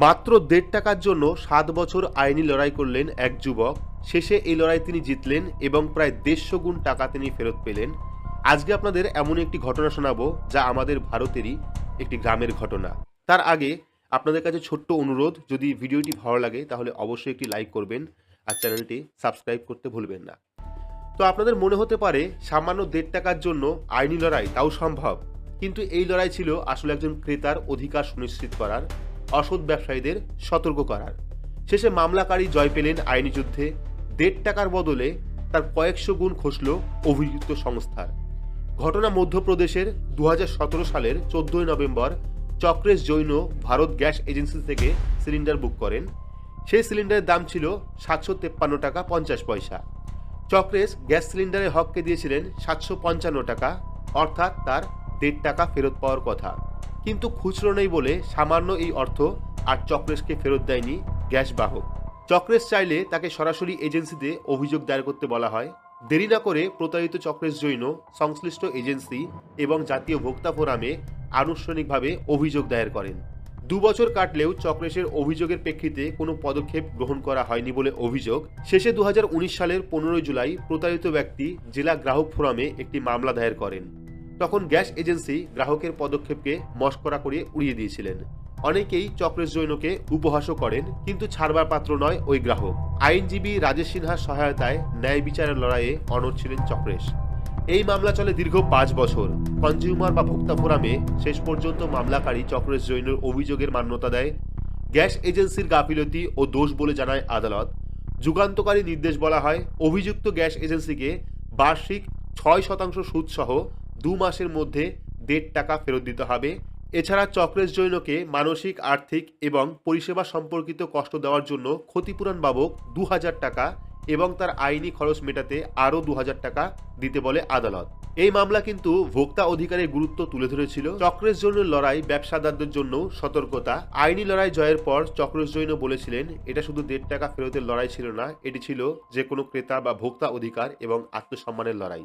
মাত্র দেড় টাকার জন্য সাত বছর আইনি লড়াই করলেন এক যুবক। শেষে এই লড়াই তিনি জিতলেন এবং প্রায় দেড়শো গুণ টাকা তিনি ফেরত পেলেন। আজকে আপনাদের এমন একটি ঘটনা শোনাবো, যা আমাদের ভারতেরই একটি গ্রামের ঘটনা। তার আগে আপনাদের কাছে ছোট্ট অনুরোধ, যদি ভিডিওটি ভালো লাগে তাহলে অবশ্যই একটি লাইক করবেন আর চ্যানেলটি সাবস্ক্রাইব করতে ভুলবেন না। তো আপনাদের মনে হতে পারে, সামান্য দেড় টাকার জন্য আইনি লড়াই তাও সম্ভব, কিন্তু এই লড়াই ছিল আসলে একজন ক্রেতার অধিকার সুনিশ্চিত করার। অসৎ ব্যবসায়ীদের সতর্ক করার। শেষে মামলাকারী জয় পেলেন আইনি যুদ্ধে। দেড় টাকার বদলে তার কয়েকশো গুণ খসল অভিযুক্ত সংস্থার। ঘটনা মধ্যপ্রদেশের দু হাজার সতেরো সালের চোদ্দই November Chakresh Jain Bharat gas agency থেকে সিলিন্ডার বুক করেন। সেই সিলিন্ডারের দাম ছিল সাতশো তেপ্পান্ন টাকা পঞ্চাশ পয়সা। চক্রেশ গ্যাস সিলিন্ডারের হককে দিয়েছিলেন সাতশো পঞ্চান্ন টাকা, অর্থাৎ তার দেড় টাকা ফেরত পাওয়ার কথা। কিন্তু খুচরো নেই বলে সামান্য এই অর্থ আর চক্রেশকে ফেরত দেয়নি গ্যাস বাহক। চক্রেশ চাইলে তাকে সরাসরি এজেন্সিতে অভিযোগ দায়ের করতে বলা হয়। দেরি না করে প্রতারিত চক্রেশ জৈন, সংশ্লিষ্ট এজেন্সি এবং জাতীয় ভোক্তা ফোরামে আনুষ্ঠানিকভাবে অভিযোগ দায়ের করেন। দু বছর কাটলেও চক্রেশের অভিযোগের প্রেক্ষিতে কোনো পদক্ষেপ গ্রহণ করা হয়নি বলে অভিযোগ। শেষে দু হাজার উনিশ সালের পনেরোই জুলাই প্রতারিত ব্যক্তি জেলা গ্রাহক ফোরামে একটি মামলা দায়ের করেন। তখন গ্যাস এজেন্সি গ্রাহকের পদক্ষেপকে মস্করা করে উড়িয়ে দিয়েছিলেন। অনেকেই চক্রেশ জৈনকে উপহাসও করেন, কিন্তু ছাড়বার পাত্র নয় ওই গ্রাহক। আইনজীবী রাজেশ সিনহার সহায়তায় ন্যায় বিচারের লড়াইয়ে অনড় ছিলেন চক্রেশ। এই মামলা চলে দীর্ঘ পাঁচ বছর। কনজিউমার বা ভোক্তা ফোরামে শেষ পর্যন্ত মামলাকারী চক্রেশ জৈনের অভিযোগের মান্যতা দেয় গ্যাস এজেন্সির গাফিলতি ও দোষ বলে জানায় আদালত। যুগান্তকারী নির্দেশ বলা হয়, অভিযুক্ত গ্যাস এজেন্সিকে বার্ষিক ছয় শতাংশ সুদ সহ দু মাসের মধ্যে দেড় টাকা ফেরত দিতে হবে। এছাড়া চক্রেশ জৈনকে মানসিক, আর্থিক এবং পরিষেবা সম্পর্কিত কষ্ট দেওয়ার জন্য ক্ষতিপূরণ বাবক দু হাজার টাকা এবং তার আইনি খরচ মেটাতে আরও দু হাজার টাকা দিতে বলে আদালত। এই মামলা কিন্তু ভোক্তা অধিকারের গুরুত্ব তুলে ধরেছিল। চক্রেশ জৈনের লড়াই, ব্যবসাদারদের জন্য সতর্কতা। আইনি লড়াই জয়ের পর চক্রেশ জৈন বলেছিলেন, এটা শুধু দেড় টাকা ফেরতের লড়াই ছিল না, এটি ছিল যে কোনো ক্রেতা বা ভোক্তা অধিকার এবং আত্মসম্মানের লড়াই।